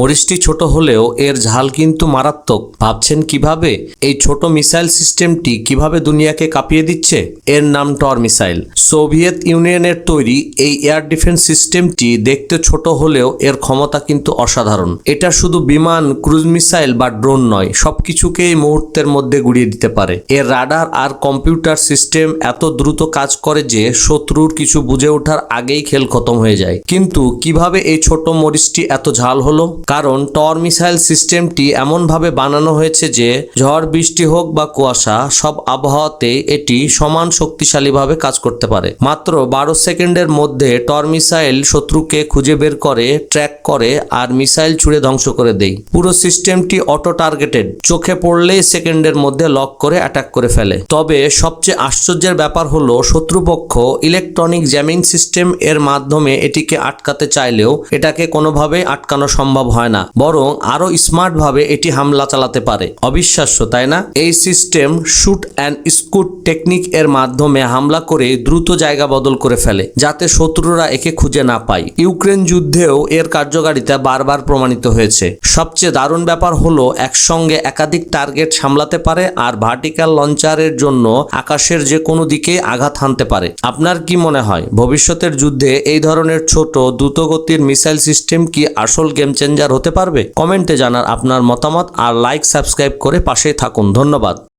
মরিচটি ছোট হলেও এর ঝাল কিন্তু মারাত্মক। ভাবছেন কীভাবে? এই ছোট মিসাইল সিস্টেমটি কীভাবে দুনিয়াকে কাঁপিয়ে দিচ্ছে? এর নাম টর মিসাইল। সোভিয়েত ইউনিয়নের তৈরি এই এয়ার ডিফেন্স সিস্টেমটি দেখতে ছোট হলেও এর ক্ষমতা কিন্তু অসাধারণ। এটা শুধু বিমান, ক্রুজ মিসাইল বা ড্রোন নয়, সবকিছুকে এই মুহূর্তের মধ্যে গুড়িয়ে দিতে পারে। এর রাডার আর কম্পিউটার সিস্টেম এত দ্রুত কাজ করে যে শত্রুর কিছু বুঝে ওঠার আগেই খেল খতম হয়ে যায়। কিন্তু কীভাবে এই ছোট মরিচটি এত ঝাল হলো? কারণ টর মিসাইল সিস্টেমটি এমনভাবে বানানো হয়েছে যে, ঝড়, বৃষ্টি হোক বা কুয়াশা, সব আবহাওয়াতে এটি সমান শক্তিশালীভাবে কাজ করতে পারে। মাত্র বারো সেকেন্ডের মধ্যে টর মিসাইল শত্রুকে খুঁজে বের করে, ট্র্যাক করে আর মিসাইল ছুড়ে ধ্বংস করে দেয়। পুরো সিস্টেমটি অটো টার্গেটেড চোখে পড়লেই সেকেন্ডের মধ্যে লক করে অ্যাটাক করে ফেলে। তবে সবচেয়ে আশ্চর্যের ব্যাপার হলো, শত্রুপক্ষ ইলেকট্রনিক জ্যামিং সিস্টেম এর মাধ্যমে এটিকে আটকাতে চাইলেও এটাকে কোনোভাবেই আটকানো সম্ভব হয় না, বরং আরও স্মার্ট ভাবে এটি হামলা চালাতে পারে। অবিশ্বাস্য, তাই না? এই system shoot and scoot technique এর মাধ্যমে হামলা করে দ্রুত জায়গা বদল করে ফেলে, যাতে শত্রুরা একে খুঁজে না পায়। ইউক্রেন যুদ্ধেও এর কার্যকারিতা বারবার প্রমাণিত হয়েছে। সবচেয়ে দারুণ ব্যাপার হলো, একসঙ্গে একাধিক টার্গেট সামলাতে পারে আর ভার্টিক্যাল লঞ্চারের জন্য আকাশের যে কোনো দিকে আঘাত হানতে পারে। আপনার কি মনে হয়, ভবিষ্যতের যুদ্ধে এই ধরনের ছোট, দ্রুতগতির মিসাইল সিস্টেম কি আসল গেম চেঞ্জার? হতে পারবে? কমেন্টে জানার আপনার মতামত আর লাইক সাবস্ক্রাইব করে পাশে থাকুন। ধন্যবাদ।